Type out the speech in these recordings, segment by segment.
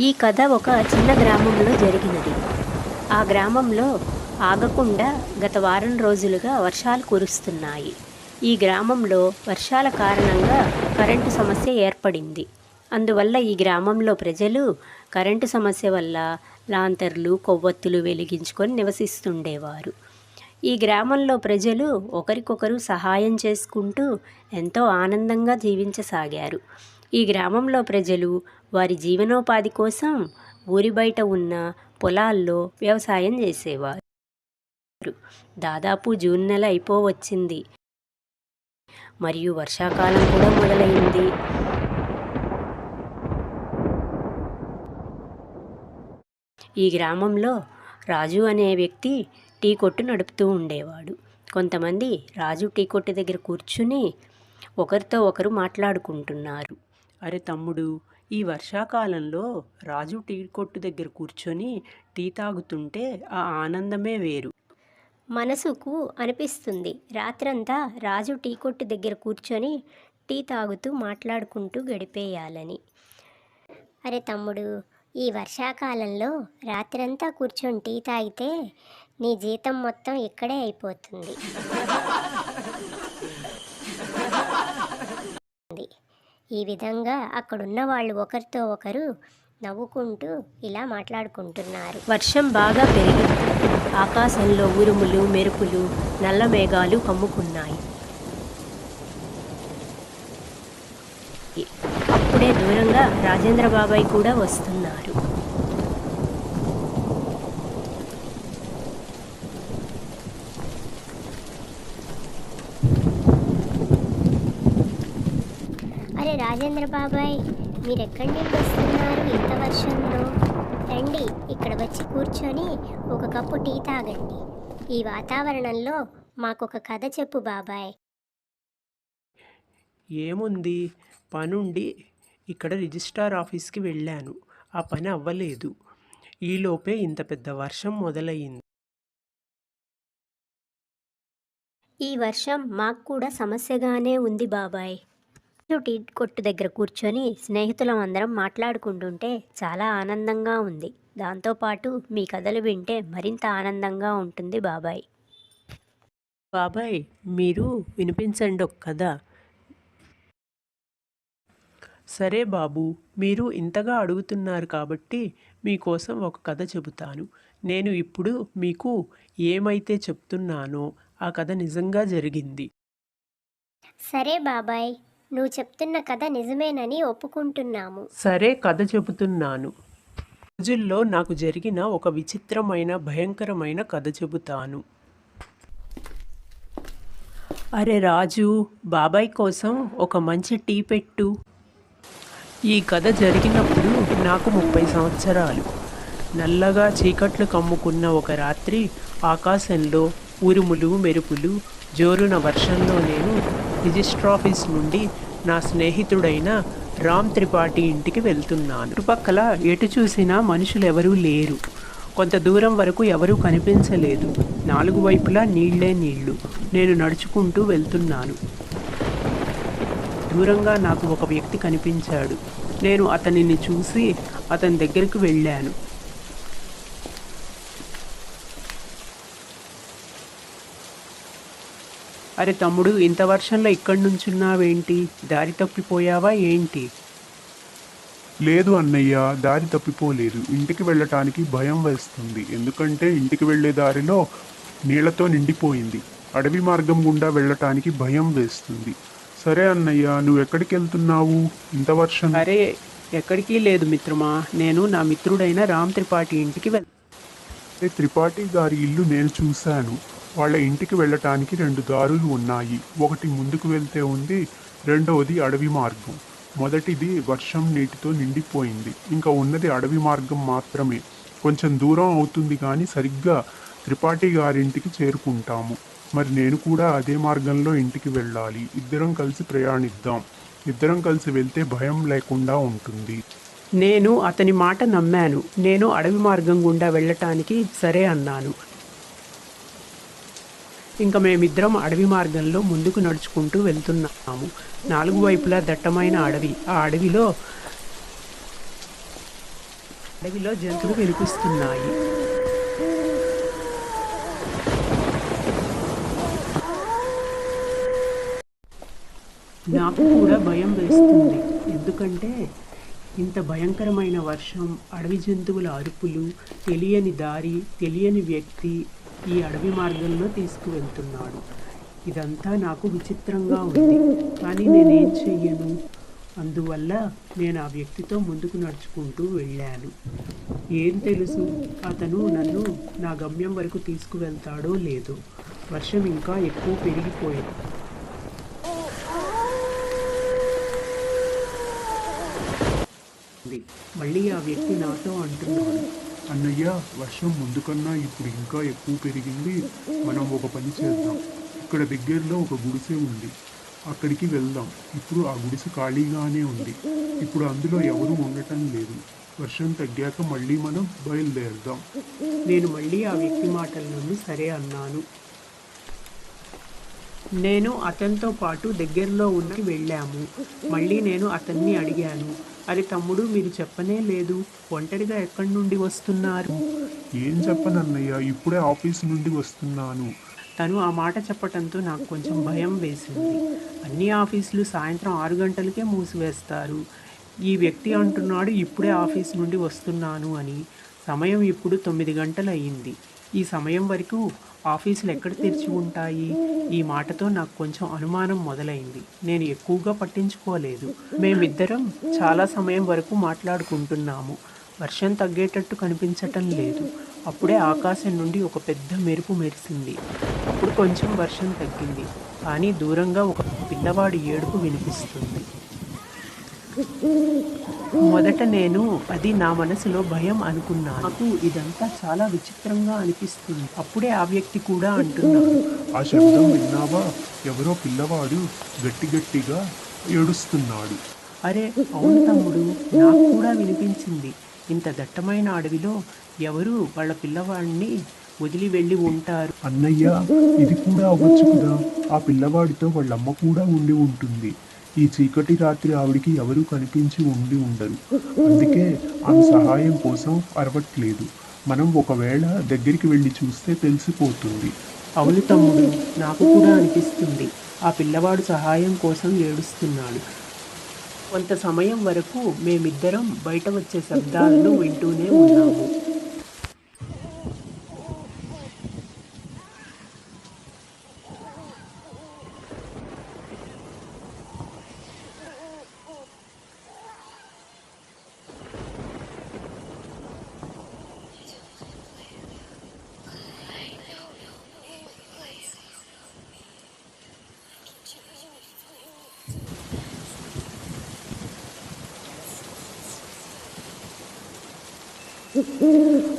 ఈ కథ ఒక చిన్న గ్రామంలో జరిగినది. ఆ గ్రామంలో ఆగకుండా గత వారం రోజులుగా వర్షాలు కురుస్తున్నాయి. ఈ గ్రామంలో వర్షాల కారణంగా కరెంటు సమస్య ఏర్పడింది. అందువల్ల ఈ గ్రామంలో ప్రజలు కరెంటు సమస్య వల్ల లాంతర్లు కొవ్వొత్తులు వెలిగించుకొని నివసిస్తుండేవారు. ఈ గ్రామంలో ప్రజలు ఒకరికొకరు సహాయం చేసుకుంటూ ఎంతో ఆనందంగా జీవించసాగారు. ఈ గ్రామంలో ప్రజలు వారి జీవనోపాధి కోసం ఊరి బయట ఉన్న పొలాల్లో వ్యవసాయం చేసేవారు. దాదాపు జూన్ నెల అయిపోవచ్చింది. మరియు వర్షాకాలం కూడా మొదలైంది. ఈ గ్రామంలో రాజు అనే వ్యక్తి టీ కొట్టు నడుపుతూ ఉండేవాడు. కొంతమంది రాజు టీ కొట్టు దగ్గర కూర్చుని ఒకరితో ఒకరు మాట్లాడుకుంటున్నారు. అరే తమ్ముడు ఈ వర్షాకాలంలో రాజు టీ కొట్టు దగ్గర కూర్చొని టీ తాగుతుంటే ఆ ఆనందమే వేరు. మనసుకు అనిపిస్తుంది. రాత్రంతా రాజు టీ కొట్టు దగ్గర కూర్చొని టీ తాగుతూ మాట్లాడుకుంటూ గడిపేయాలని. అరే తమ్ముడు ఈ వర్షాకాలంలో రాత్రంతా కూర్చొని టీ తాగితే నీ జీతం మొత్తం ఇక్కడే అయిపోతుంది. ఈ విధంగా అక్కడున్న వాళ్ళు ఒకరితో ఒకరు నవ్వుకుంటూ ఇలా మాట్లాడుకుంటున్నారు. వర్షం బాగా పెరిగింది ఆకాశంలో ఉరుములు మెరుపులు నల్ల మేఘాలు కమ్ముకున్నాయి. అప్పుడే దూరంగా రాజేంద్ర బాబాయ్ కూడా వస్తున్నారు. రాజేంద్ర బాబాయ్ మీరు ఎక్కడి నుండి వస్తున్నారు ఇంత వర్షంలో? రండి ఇక్కడ వచ్చి కూర్చొని ఒక కప్పు టీ తాగండి. ఈ వాతావరణంలో మాకొక కథ చెప్పు బాబాయ్. ఏముంది? పనుండి ఇక్కడ రిజిస్ట్రార్ ఆఫీస్కి వెళ్ళాను. ఆ పని అవ్వలేదు. ఈలోపే ఇంత పెద్ద వర్షం మొదలయ్యింది. ఈ వర్షం మాకు కూడా సమస్యగానే ఉంది బాబాయ్. టీ కొట్టు దగ్గర కూర్చొని స్నేహితులం అందరం మాట్లాడుకుంటుంటే చాలా ఆనందంగా ఉంది. దాంతోపాటు మీ కథలు వింటే మరింత ఆనందంగా ఉంటుంది బాబాయ్. బాబాయ్ మీరు వినిపించండి ఒక కథ. సరే బాబు మీరు ఇంతగా అడుగుతున్నారు కాబట్టి మీకోసం ఒక కథ చెబుతాను. నేను ఇప్పుడు మీకు ఏమైతే చెప్తున్నానో ఆ కథ నిజంగా జరిగింది. సరే బాబాయ్. నువ్వు చెప్తున్న కథ నిజమేనని ఒప్పుకుంటున్నాము. సరే కథ చెబుతున్నాను. రోజుల్లో నాకు జరిగిన ఒక విచిత్రమైన భయంకరమైన కథ చెబుతాను. అరే రాజు బాబాయ్ కోసం ఒక మంచి టీ పెట్టు. ఈ కథ జరిగినప్పుడు నాకు ముప్పై సంవత్సరాలు. నల్లగా చీకట్లు కమ్ముకున్న ఒక రాత్రి ఆకాశంలో ఉరుములు మెరుపులు జోరున వర్షంలో నేను రిజిస్టర్ ఆఫీస్ నుండి నా స్నేహితుడైన రామ్ త్రిపాఠి ఇంటికి వెళ్తున్నాను. చుట్టుపక్కల ఎటు చూసినా మనుషులు ఎవరూ లేరు. కొంత దూరం వరకు ఎవరూ కనిపించలేదు. నాలుగు వైపులా నీళ్ళే నీళ్ళు. నేను నడుచుకుంటూ వెళ్తున్నాను. దూరంగా నాకు ఒక వ్యక్తి కనిపించాడు. నేను అతనిని చూసి అతని దగ్గరికి వెళ్ళాను. అరే తమ్ముడు ఇంత వర్షంలో ఇక్కడి నుంచున్నావేంటి? దారి తప్పిపోయావా ఏంటి? లేదు అన్నయ్య దారి తప్పిపోలేదు. ఇంటికి వెళ్ళటానికి భయం వేస్తుంది. ఎందుకంటే ఇంటికి వెళ్ళే దారిలో నీళ్ళతో నిండిపోయింది. అడవి మార్గం గుండా వెళ్ళటానికి భయం వేస్తుంది. సరే అన్నయ్య నువ్వు ఎక్కడికి వెళ్తున్నావు? ఇంత వర్షం? అరే ఎక్కడికి లేదు మిత్రమా. నేను నా మిత్రుడైన రామ్ త్రిపాఠి ఇంటికి వెళ్ త్రిపాఠి గారి ఇల్లు నేను చూశాను. వాళ్ళ ఇంటికి వెళ్ళటానికి రెండు దారులు ఉన్నాయి. ఒకటి ముందుకు వెళ్తే ఉంది రెండవది అడవి మార్గం. మొదటిది వర్షం నీటితో నిండిపోయింది. ఇంకా ఉన్నది అడవి మార్గం మాత్రమే. కొంచెం దూరం అవుతుంది కానీ సరిగ్గా త్రిపాఠి గారింటికి చేరుకుంటాము. మరి నేను కూడా అదే మార్గంలో ఇంటికి వెళ్ళాలి. ఇద్దరం కలిసి ప్రయాణిద్దాం. ఇద్దరం కలిసి వెళ్తే భయం లేకుండా ఉంటుంది. నేను అతని మాట నమ్మాను. నేను అడవి మార్గం గుండా వెళ్ళటానికి సరే అన్నాను. ఇంకా మేమిద్దరం అడవి మార్గంలో ముందుకు నడుచుకుంటూ వెళ్తున్నాము. నాలుగు వైపులా దట్టమైన అడవి. ఆ అడవిలో అడవిలో జంతువులు వినిపిస్తున్నాయి. నాకు కూడా భయం వేస్తుంది. ఎందుకంటే ఇంత భయంకరమైన వర్షం అడవి జంతువుల అరుపులు తెలియని దారి తెలియని వ్యక్తి ఈ అడవి మార్గంలో తీసుకువెళ్తున్నాడు. ఇదంతా నాకు విచిత్రంగా ఉంది. కానీ నేనేం చెయ్యను? అందువల్ల నేను ఆ వ్యక్తితో ముందుకు నడుచుకుంటూ వెళ్ళాను. ఏం తెలుసు? అతను నన్ను నా గమ్యం వరకు తీసుకువెళ్తాడో లేదో. వర్షం ఇంకా ఎక్కువ పెరిగిపోయింది. మళ్ళీ ఆ వ్యక్తి నాతో అంటున్నాడు. అన్నయ్య వర్షం ముందు కన్నా ఇప్పుడు ఇంకా ఎక్కువ పెరిగింది. మనం ఒక పని చేద్దాం. ఇక్కడ దగ్గరలో ఒక గుడిసె ఉంది. అక్కడికి వెళ్దాం. ఇప్పుడు ఆ గుడిసె ఖాళీగానే ఉంది. ఇప్పుడు అందులో ఎవరూ ఉండటం లేదు. వర్షం తగ్గాక మళ్ళీ మనం బయలుదేరదాం. నేను మళ్ళీ ఆ వ్యక్తి మాటల నుండి సరే అన్నాను. నేను అతనితో పాటు దగ్గరలో ఉన్న వెళ్ళాము. మళ్ళీ నేను అతన్ని అడిగాను. అరే తమ్ముడు మీరు చెప్పనే లేదు. ఒంటరిగా ఎక్కడి నుండి వస్తున్నారు? ఏం చెప్పనన్నయ్య ఇప్పుడే ఆఫీస్ నుండి వస్తున్నాను. తను ఆ మాట చెప్పటంతో నాకు కొంచెం భయం వేసింది. అన్ని ఆఫీసులు సాయంత్రం ఆరు గంటలకే మూసివేస్తారు. ఈ వ్యక్తి అంటున్నాడు ఇప్పుడే ఆఫీస్ నుండి వస్తున్నాను అని. సమయం ఇప్పుడు తొమ్మిది గంటలు అయ్యింది ఈ సమయం వరకు ఆఫీసులు ఎక్కడ తెరిచి ఉంటాయి? ఈ మాటతో నాకు కొంచెం అనుమానం మొదలైంది. నేను ఎక్కువగా పట్టించుకోలేదు. మేమిద్దరం చాలా సమయం వరకు మాట్లాడుకుంటున్నాము. వర్షం తగ్గేటట్టు కనిపించటం లేదు. అప్పుడే ఆకాశం నుండి ఒక పెద్ద మెరుపు మెరిసింది. అప్పుడు కొంచెం వర్షం తగ్గింది. కానీ దూరంగా ఒక పిల్లవాడి ఏడుపు వినిపిస్తుంది. మొదట నేను అది నా మనసులో భయం అనుకున్నాను. నాకు ఇదంతా చాలా విచిత్రంగా అనిపిస్తుంది. అప్పుడే ఆ వ్యక్తి కూడా అంటున్నాడు. ఆ శబ్దం విన్నావా? ఎవరో పిల్లవాడు గట్టి గట్టిగా ఏడుస్తున్నాడు. అరే అవును తమ్ముడు నాకు కూడా వినిపించింది. ఇంత దట్టమైన అడవిలో ఎవరు వాళ్ళ పిల్లవాడిని వదిలి వెళ్ళి ఉంటారు? అన్నయ్య ఇది కూడా అవ్వచ్చు కదా? ఆ పిల్లవాడితో వాళ్ళమ్మ కూడా ఉండి ఉంటుంది. ఈ చీకటి రాత్రి ఆవిడికి ఎవరూ కనిపించి ఉండి ఉండరు. అందుకే ఆమె సహాయం కోసం అరవట్లేదు. మనం ఒకవేళ దగ్గరికి వెళ్ళి చూస్తే తెలిసిపోతుంది. అవును తమ్ముడు నాకు కూడా అనిపిస్తుంది. ఆ పిల్లవాడు సహాయం కోసం ఏడుస్తున్నాడు. కొంత సమయం వరకు మేమిద్దరం బయట వచ్చే శబ్దాలను వింటూనే ఉన్నాము.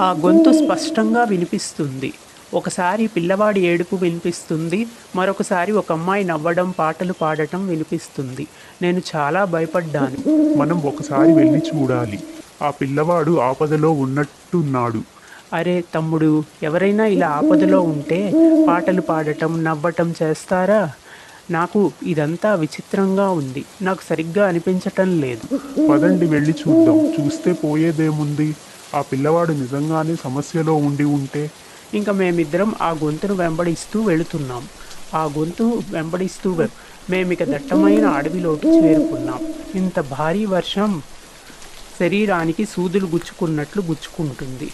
ఆ గొంతు స్పష్టంగా వినిపిస్తుంది. ఒకసారి పిల్లవాడి ఏడుపు వినిపిస్తుంది. మరొకసారి ఒక అమ్మాయి నవ్వడం పాటలు పాడటం వినిపిస్తుంది. నేను చాలా భయపడ్డాను. మనం ఒకసారి వెళ్ళి చూడాలి. ఆ పిల్లవాడు ఆపదలో ఉన్నట్టున్నాడు. అరే తమ్ముడు ఎవరైనా ఇలా ఆపదలో ఉంటే పాటలు పాడటం నవ్వటం చేస్తారా? నాకు ఇదంతా విచిత్రంగా ఉంది. నాకు సరిగ్గా అనిపించటం లేదు. పదండి వెళ్ళి చూద్దాం. చూస్తే పోయేదేముంది? ఆ పిల్లవాడు నిజంగానే సమస్యలో ఉండి ఉంటే ఇంకా మేమిద్దరం ఆ గొంతును వెంబడిస్తూ వెళుతున్నాం. ఆ గొంతు వెంబడిస్తూ వె- మేమిక దట్టమైన అడవిలోకి చేరుకున్నాం. ఇంత భారీ వర్షం శరీరానికి సూదులు గుచ్చుకున్నట్లు గుచ్చుకుంటుంది.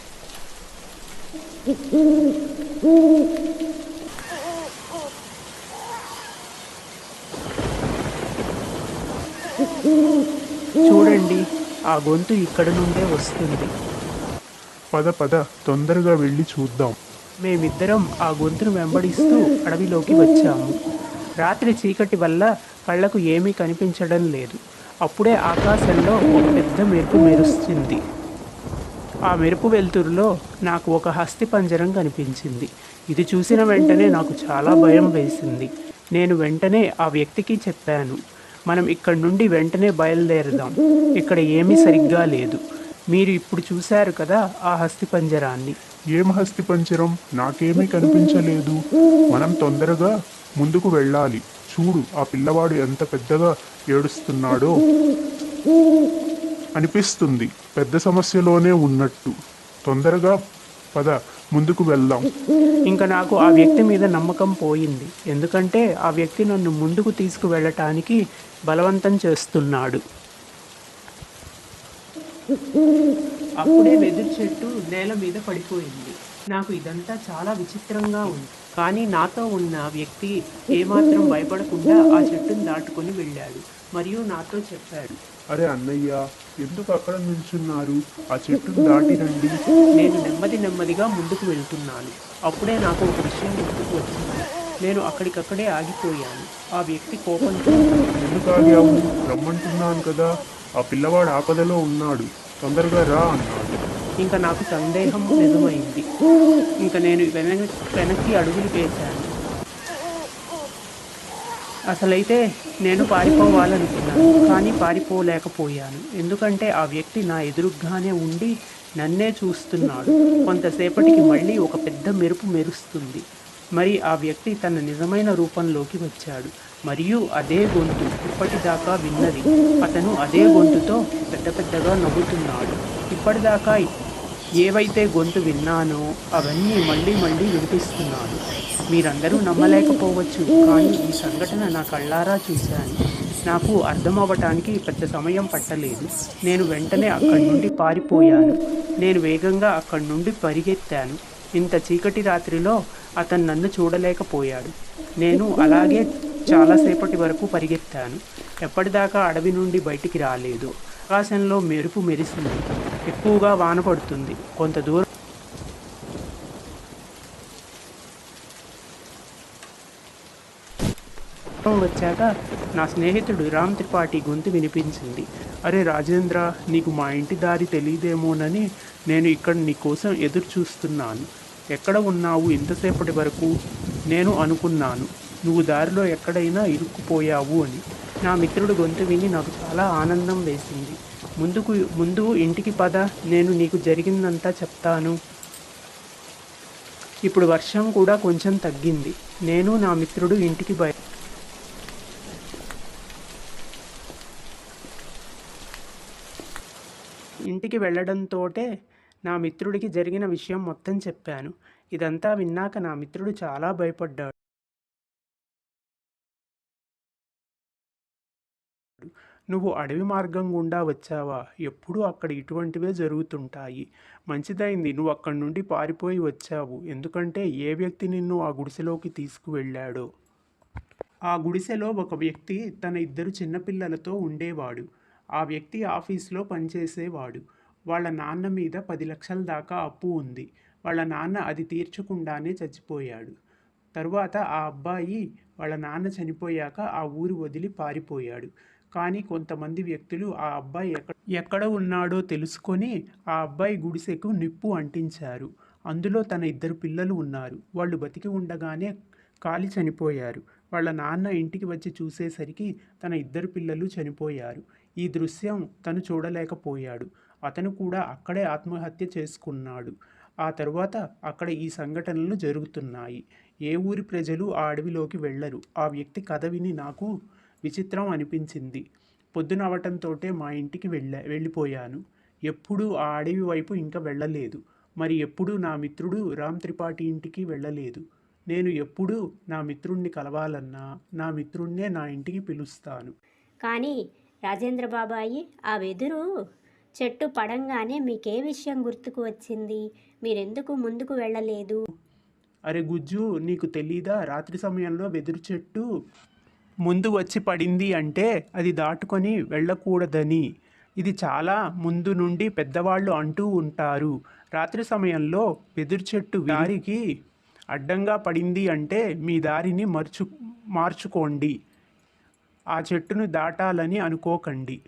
చూడండి ఆ గొంతు ఇక్కడ నుండే వస్తుంది. పద పద తొందరగా వెళ్ళి చూద్దాం. మేమిద్దరం ఆ గొంతును వెంబడిస్తూ అడవిలోకి వచ్చాము. రాత్రి చీకటి వల్ల కళ్ళకు ఏమీ కనిపించడం లేదు. అప్పుడే ఆకాశంలో ఒక పెద్ద మెరుపు మెరుస్తుంది. ఆ మెరుపు వెలుతురులో నాకు ఒక హస్తి పంజరం కనిపించింది. ఇది చూసిన వెంటనే నాకు చాలా భయం వేసింది. నేను వెంటనే ఆ వ్యక్తికి చెప్పాను మనం ఇక్కడ నుండి వెంటనే బయలుదేరదాం. ఇక్కడ ఏమీ సరిగ్గా లేదు. మీరు ఇప్పుడు చూశారు కదా ఆ హస్తి పంజరాన్ని. ఏం హస్తి పంచరం నాకేమీ కనిపించలేదు. మనం తొందరగా ముందుకు వెళ్ళాలి. చూడు ఆ పిల్లవాడు ఎంత పెద్దగా ఏడుస్తున్నాడో. అనిపిస్తుంది పెద్ద సమస్యలోనే ఉన్నట్టు. తొందరగా పద ముందుకు వెళ్దాం. ఇంకా నాకు ఆ వ్యక్తి మీద నమ్మకం పోయింది. ఎందుకంటే ఆ వ్యక్తి నన్ను ముందుకు తీసుకువెళ్ళటానికి బలవంతం చేస్తున్నాడు. అప్పుడే వెదురు చెట్టు నేల మీద పడిపోయింది. నాకు ఇదంతా చాలా విచిత్రంగా ఉంది. కానీ నాతో ఉన్న వ్యక్తి ఏమాత్రం భయపడకుండా ఆ చెట్టును దాటుకొని వెళ్ళాడు. మరియు నాతో చెప్పాడు అరే అన్నయ్య ఎందుకు అక్కడ నిల్చున్నారు? ఆ చెట్టును దాటి రండి. నేను నెమ్మది నెమ్మదిగా ముందుకు వెళ్తున్నాను. అప్పుడే నాకు ఒక విషయం గుర్తుకు వచ్చింది. నేను అక్కడికక్కడే ఆగిపోయాను. ఆ వ్యక్తి కోపంతో ఎందుకు ఆగావు? రమ్మంటున్నాను కదా. ఆ పిల్లవాడు ఆపదలో ఉన్నాడు. తొందరగా రా అన్నాడు. ఇంకా నాకు సందేహం నిజమైంది ఇంకా నేను వెనక్కి వెనక్కి అడుగులు వేశాను. అసలైతే నేను పారిపోవాలనుకున్నాను కానీ పారిపోలేకపోయాను. ఎందుకంటే ఆ వ్యక్తి నా ఎదురుగానే ఉండి నన్నే చూస్తున్నాడు. కొంతసేపటికి మళ్ళీ ఒక పెద్ద మెరుపు మెరుస్తుంది. మరి ఆ వ్యక్తి తన నిజమైన రూపంలోకి వచ్చాడు. మరియు అదే గొంతు ఇప్పటిదాకా విన్నది. అతను అదే గొంతుతో పెద్ద పెద్దగా నవ్వుతున్నాడు. ఇప్పటిదాకా ఏవైతే గొంతు విన్నానో అవన్నీ మళ్ళీ మళ్ళీ వినిపిస్తున్నాను మీరందరూ నమ్మలేకపోవచ్చు కానీ ఈ సంఘటన నా కళ్ళారా చూశాను. నాకు అర్థమవ్వటానికి పెద్ద సమయం పట్టలేదు. నేను వెంటనే అక్కడి నుండి పారిపోయాను. నేను వేగంగా అక్కడి నుండి పరిగెత్తాను. ఇంత చీకటి రాత్రిలో అతను నన్ను చూడలేకపోయాడు. నేను అలాగే చాలాసేపటి వరకు పరిగెత్తాను. ఎప్పటిదాకా అడవి నుండి బయటికి రాలేదు. ఆకాశంలో మెరుపు మెరిసింది. ఎక్కువగా వాన పడుతుంది. కొంత దూరం వచ్చాక నా స్నేహితుడు రామ్ త్రిపాఠి గొంతు వినిపించింది. అరే రాజేంద్ర నీకు మా ఇంటి దారి తెలియదేమోనని నేను ఇక్కడ నీకోసం ఎదురు చూస్తున్నాను ఎక్కడ ఉన్నావు? ఇంతసేపటి వరకు నేను అనుకున్నాను. నువ్వు దారిలో ఎక్కడైనా ఇరుక్కుపోయావు అని. నా మిత్రుడు గొంతు విని నాకు చాలా ఆనందం వేసింది. ముందుకు ముందు ఇంటికి పద నేను నీకు జరిగిందంతా చెప్తాను. ఇప్పుడు వర్షం కూడా కొంచెం తగ్గింది. నేను నా మిత్రుడు ఇంటికి బయ ఇంటికి వెళ్ళడంతోటే నా మిత్రుడికి జరిగిన విషయం మొత్తం చెప్పాను. ఇదంతా విన్నాక నా మిత్రుడు చాలా భయపడ్డాడు. నువ్వు అడవి మార్గం గుండా వచ్చావా? ఎప్పుడూ అక్కడ ఇటువంటివే జరుగుతుంటాయి. మంచిదైంది. నువ్వు అక్కడి నుండి పారిపోయి వచ్చావు. ఎందుకంటే ఏ వ్యక్తి నిన్ను ఆ గుడిసెలోకి తీసుకువెళ్ళాడో? ఆ గుడిసెలో ఒక వ్యక్తి తన ఇద్దరు చిన్నపిల్లలతో ఉండేవాడు. ఆ వ్యక్తి ఆఫీస్లో పనిచేసేవాడు. వాళ్ళ నాన్న మీద పది లక్షల దాకా అప్పు ఉంది. వాళ్ళ నాన్న అది తీర్చకుండానే చచ్చిపోయాడు. తరువాత ఆ అబ్బాయి వాళ్ళ నాన్న చనిపోయాక ఆ ఊరు వదిలి పారిపోయాడు. కానీ కొంతమంది వ్యక్తులు ఆ అబ్బాయి ఎక్కడ ఎక్కడ ఉన్నాడో తెలుసుకొని ఆ అబ్బాయి గుడిసెకు నిప్పు అంటించారు. అందులో తన ఇద్దరు పిల్లలు ఉన్నారు. వాళ్ళు బతికి ఉండగానే కాలి చనిపోయారు. వాళ్ళ నాన్న ఇంటికి వచ్చి చూసేసరికి తన ఇద్దరు పిల్లలు చనిపోయారు. ఈ దృశ్యం తను చూడలేకపోయాడు. అతను కూడా అక్కడే ఆత్మహత్య చేసుకున్నాడు. ఆ తరువాత అక్కడ ఈ సంఘటనలు జరుగుతున్నాయి. ఏ ఊరి ప్రజలు ఆ అడవిలోకి వెళ్ళరు. ఆ వ్యక్తి కథ విని నాకు విచిత్రం అనిపించింది. పొద్దున అవటంతోటే మా ఇంటికి వెళ్ళా వెళ్ళిపోయాను. ఎప్పుడూ ఆ అడవి వైపు ఇంకా వెళ్ళలేదు. మరి ఎప్పుడూ నా మిత్రుడు రామ్ త్రిపాఠి ఇంటికి వెళ్ళలేదు. నేను ఎప్పుడూ నా మిత్రుణ్ణి కలవాలన్నా నా మిత్రుణ్ణే నా ఇంటికి పిలుస్తాను. కానీ రాజేంద్ర బాబాయి ఆ వెదురు చెట్టు పడంగానే మీకే విషయం గుర్తుకు వచ్చింది. మీరెందుకు ముందుకు వెళ్ళలేదు? అరే గుజ్జు నీకు తెలీదా? రాత్రి సమయంలో వెదురు చెట్టు ముందు వచ్చి పడింది అంటే అది దాటుకొని వెళ్ళకూడదని. ఇది చాలా ముందు నుండి పెద్దవాళ్ళు అంటూ ఉంటారు. రాత్రి సమయంలో వెదురు చెట్టు దారికి అడ్డంగా పడింది అంటే మీ దారిని మర్చు మార్చుకోండి. ఆ చెట్టును దాటాలని అనుకోకండి.